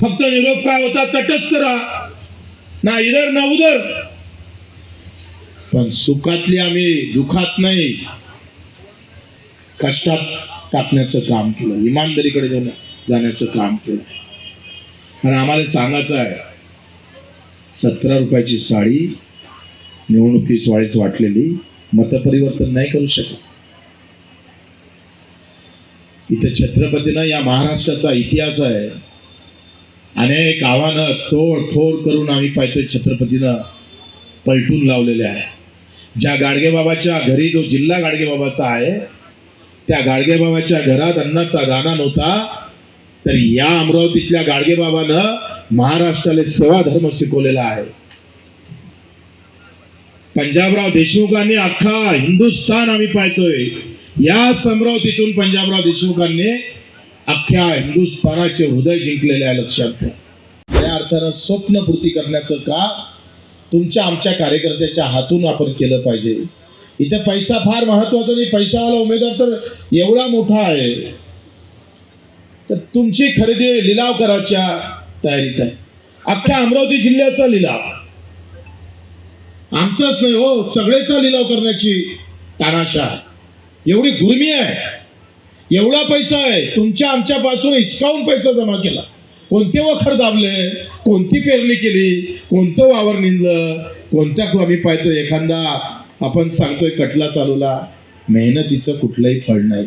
फक्त निरोप काय होता तटस्थ राहा. ना इधर ना उधर. पण सुखातली आम्ही दुखात नाही. कष्टात टाकण्याचं काम केलं इमानदारीकडे जाण्याचं काम केलं. आणि आम्हाला सांगायचं आहे सतरा रुपयाची साडी निवडणुकीच वाळीच वाटलेली मतपरिवर्तन नाही करू शकत. इथे छत्रपतीनं या महाराष्ट्राचा इतिहास आहे अनेक आव्हानं तोड फोड करून आम्ही पाहतोय छत्रपतीनं पलटून लावलेले आहे. ज्या गाडगेबाबाच्या घरी जो जिल्हा गाडगेबाबाचा आहे त्या गाडगेबाबाच्या घरात अन्नाचा दाना नव्हता तर या अमरावतीतल्या गाडगेबाबानं महाराष्ट्राला सेवा धर्म शिकवलेला आहे. पंजाबराव देशमुखांनी अख्खा हिंदुस्थान आम्ही पाहतोय. याच अमरावतीतून पंजाबराव देशमुखांनी अख्ख्या हिंदुस्थानाचे हृदय जिंकलेले आहे लक्षात घ्या या अर्थानं स्वप्नपूर्ती करण्याचं का? तुमच्या आमच्या कार्यकर्त्याच्या हातून आपण केलं पाहिजे. इथे पैसा फार महत्त्वाचा नाही. पैशावाला उमेदवार तर एवढा मोठा आहे. तर तुमची खरेदी लिलाव करायच्या तयारीत आहे. अख्ख्या अमरावती जिल्ह्याचा लिलाव. आमचाच नाही हो सगळेचा लिलाव करण्याची तानाशा एवढी गुर्मी आहे. एवढा पैसा आहे तुमच्या आमच्यापासून हिचकावून पैसा जमा केला. कोणते वखर दाबले कोणती पेरणी केली कोणतं वावर निंदलं कोणत्या आम्ही पाहतो एखादा? आपण सांगतोय कटला चालूला. मेहनतीचं कुठलंही फळ नाही.